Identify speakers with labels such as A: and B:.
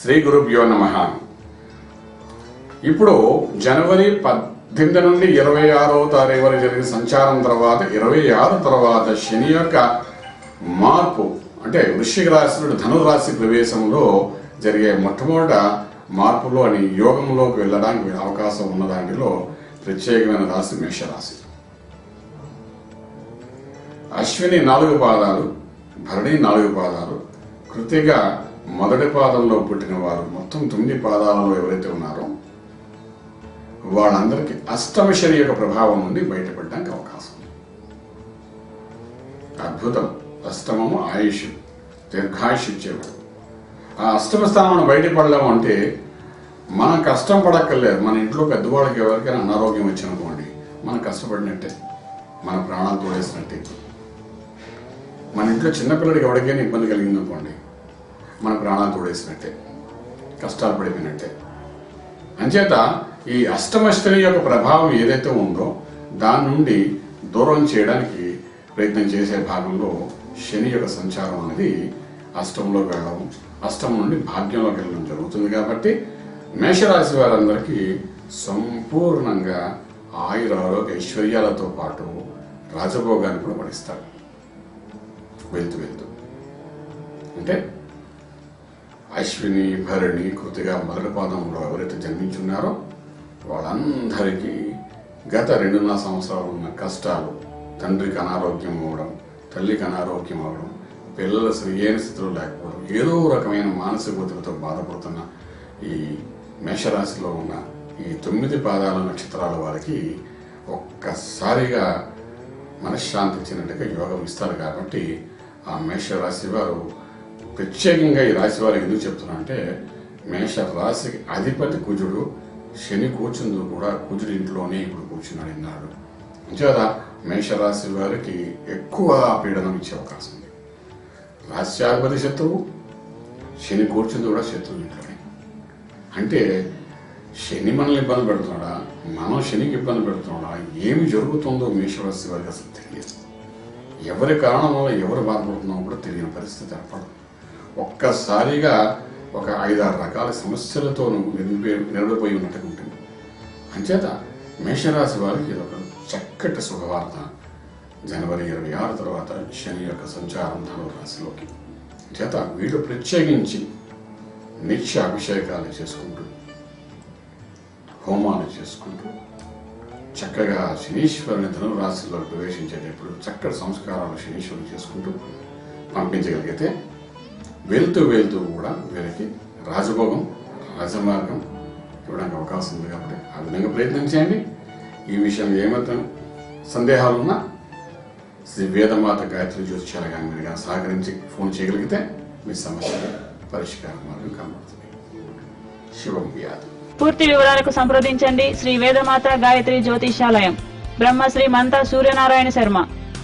A: శ్రీ గురుభ్యో నమ. ఇప్పుడు జనవరి పద్దెనిమిది నుండి ఇరవై ఆరో తారీఖు వరకు జరిగిన సంచారం తర్వాత ఇరవై ఆరు తర్వాత శని యొక్క మార్పు అంటే వృశ్చిక రాశి నుండి ధనురాశి ప్రవేశంలో జరిగే మొట్టమొదట మార్పులో అని యోగంలోకి వెళ్ళడానికి అవకాశం ఉన్న దానిలో ప్రత్యేకమైన రాశి మేషరాశి. అశ్విని నాలుగు పాదాలు భరణి నాలుగు పాదాలు కృతిగా మొదటి పాదంలో పుట్టిన వారు మొత్తం తొమ్మిది పాదాలలో ఎవరైతే ఉన్నారో వాళ్ళందరికీ అష్టమ శని యొక్క ప్రభావం నుండి బయటపడడానికి అవకాశం. ఉంది. అద్భుతం. అష్టమము ఆయుష్ దీర్ఘాయుష్ ఇచ్చేవాడు ఆ అష్టమ స్థానం బయటపడలేము అంటే మనం కష్టం పడక్కర్లేదు. మన ఇంట్లో పెద్దవాళ్ళకి ఎవరికైనా అనారోగ్యం వచ్చిందనుకోండి మనం కష్టపడినట్టే. మన ప్రాణాలు తోడేసినట్టే. మన ఇంట్లో చిన్నపిల్లడికి ఎవరికైనా ఇబ్బంది కలిగిందనుకోండి మన ప్రాణాలు తోడేసినట్టే కష్టాలు పడిపోయినట్టే అంచేత ఈ అష్టమశ్వరి యొక్క ప్రభావం ఏదైతే ఉందో దాని నుండి దూరం చేయడానికి ప్రయత్నం చేసే భాగంలో శని యొక్క సంచారం అనేది అష్టంలోకి వెళ్ళడం అష్టం నుండి భాగ్యంలోకి వెళ్ళడం జరుగుతుంది కాబట్టి మేషరాశి వారందరికీ సంపూర్ణంగా ఆయుర ఐశ్వర్యాలతో పాటు రాజభోగాన్ని కూడా పడిస్తారు వెళ్తూ వెళ్తూ. అంటే అశ్విని భరణి కృతిగా మొదటి పాదంలో ఎవరైతే జన్మించున్నారో వాళ్ళందరికీ గత రెండున్నర సంవత్సరాలు ఉన్న కష్టాలు తండ్రికి అనారోగ్యం అవ్వడం తల్లికి అనారోగ్యం అవ్వడం పిల్లల సరియైన స్థితిలో లేకపోవడం ఏదో రకమైన మానసిక ఒత్తిడితో బాధపడుతున్న ఈ మేషరాశిలో ఉన్న ఈ తొమ్మిది పాదాల నక్షత్రాల వారికి ఒక్కసారిగా మనశ్శాంతి ఇచ్చినట్టుగా యోగం ఇస్తారు కాబట్టి ఆ మేషరాశి వారు ప్రత్యేకంగా ఈ రాశి వారికి ఎందుకు చెప్తున్నా అంటే మేష రాశికి అధిపతి కుజుడు శని కూర్చుందు కూడా కుజుడు ఇంట్లోనే ఇప్పుడు కూర్చున్నాడు ఇన్నాడు అంచేత మేషరాశి వారికి ఎక్కువ పీడనం ఇచ్చే అవకాశం ఉంది. రాశ్యాధిపతి శత్రువు శని కూర్చుంది కూడా శత్రువు ఇంట్లోనే. అంటే శని మనల్ని ఇబ్బంది పెడుతున్నాడా? మనం శనికి ఇబ్బంది పెడుతున్నాడా? ఏమి జరుగుతుందో మేషరాశి వారికి అసలు తెలియదు. ఎవరి కారణం వల్ల ఎవరు బాధపడుతున్నామో కూడా తెలియని పరిస్థితి ఏర్పడదు ఒక్కసారిగా ఒక ఐదారు రకాల సమస్యలతో నువ్వు నిలబడిపోయి ఉన్నట్టుగా ఉంటుంది. అంచేత మేషరాశి వారికి ఇది ఒక చక్కటి శుభవార్త. జనవరి ఇరవై ఆరు తర్వాత శని యొక్క సంచారం ధనువు రాశిలోకి. చేత వీళ్ళు ప్రత్యేకించి నిత్య అభిషేకాలు చేసుకుంటూ హోమాలు చేసుకుంటూ చక్కగా శనీశ్వరుని ధనురాశిలో ప్రవేశించేటప్పుడు చక్కటి సంస్కారాలు శనీశ్వరుని చేసుకుంటూ పంపించగలిగితే వెళ్తూ వెళ్తూ కూడా వీరికి రాజభోగం రాజమార్గం ఇవ్వడానికి అవకాశం ఉంది కాబట్టి ఆ విధంగా ప్రయత్నం చేయండి. ఈ విషయం ఏమాత్రం సందేహాలున్నా శ్రీ వేదమాత గాయత్రి జ్యోతిషాల కానీ మీరు కానీ సహకరించి ఫోన్ చేయగలిగితే మీ సమస్య పరిష్కార మార్గం కనబడుతుంది శివం వ్యాధి.
B: పూర్తి వివరాలకు సంప్రదించండి Shri Vedamata Gayatri Jyotishalayam Brahmasri Mantha Suryanarayana Sharma.